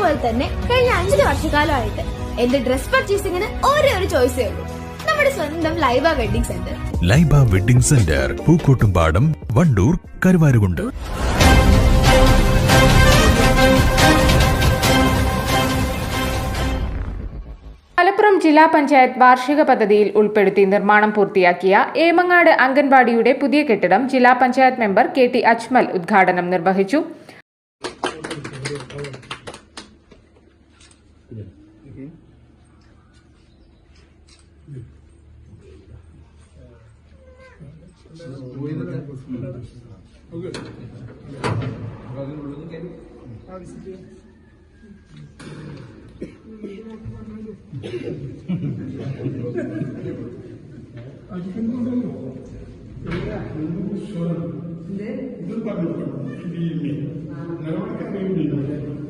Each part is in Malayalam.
പോലെ തന്നെ കഴിഞ്ഞ അഞ്ചര വർഷക്കാലമായിട്ട് എന്റെ ഡ്രസ് പർച്ചേസിംഗിന് ഒരേ ഒരു ചോയ്സേ ഉള്ളൂ. നമ്മുടെ സ്വന്തം Laiba wedding centre. Laiba wedding centre Pookkottumpadam Wandoor Karuvarakundu. Malappuram ജില്ലാ പഞ്ചായത്ത് വാർഷിക പദ്ധതിയിൽ ഉൾപ്പെടുത്തി നിർമ്മാണം പൂർത്തിയാക്കിയ ഏമങ്ങാട് അംഗൻവാടിയുടെ പുതിയ കെട്ടിടം ജില്ലാ panchayat member K T Ajmal ഉദ്ഘാടനം നിർവഹിച്ചു. 그냥 음. 이게 네? 무슨 밥이 필요해? 내가 그렇게 되는 일인데.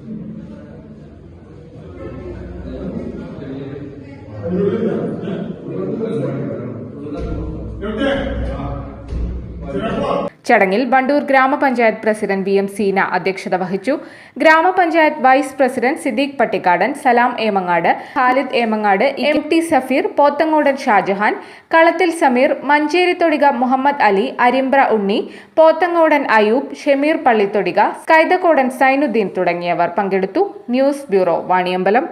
ചടങ്ങിൽ വണ്ടൂർ ഗ്രാമപഞ്ചായത്ത് പ്രസിഡന്റ് വി എം സീന അധ്യക്ഷത വഹിച്ചു. ഗ്രാമപഞ്ചായത്ത് vice president Siddique Pattikkadan Salam Emangad Khalid Emangad M T Safeer Pothangodan Shajahan Kalathil Sameer Manjeri Thodika Muhammad Ali Arimbra ഉണ്ണി പോത്തങ്ങോടൻ അയൂബ് ഷമീർ പള്ളിത്തൊടിക കൈതക്കോടൻ സൈനുദ്ദീൻ തുടങ്ങിയവർ പങ്കെടുത്തു. News bureau Vaniyambalam.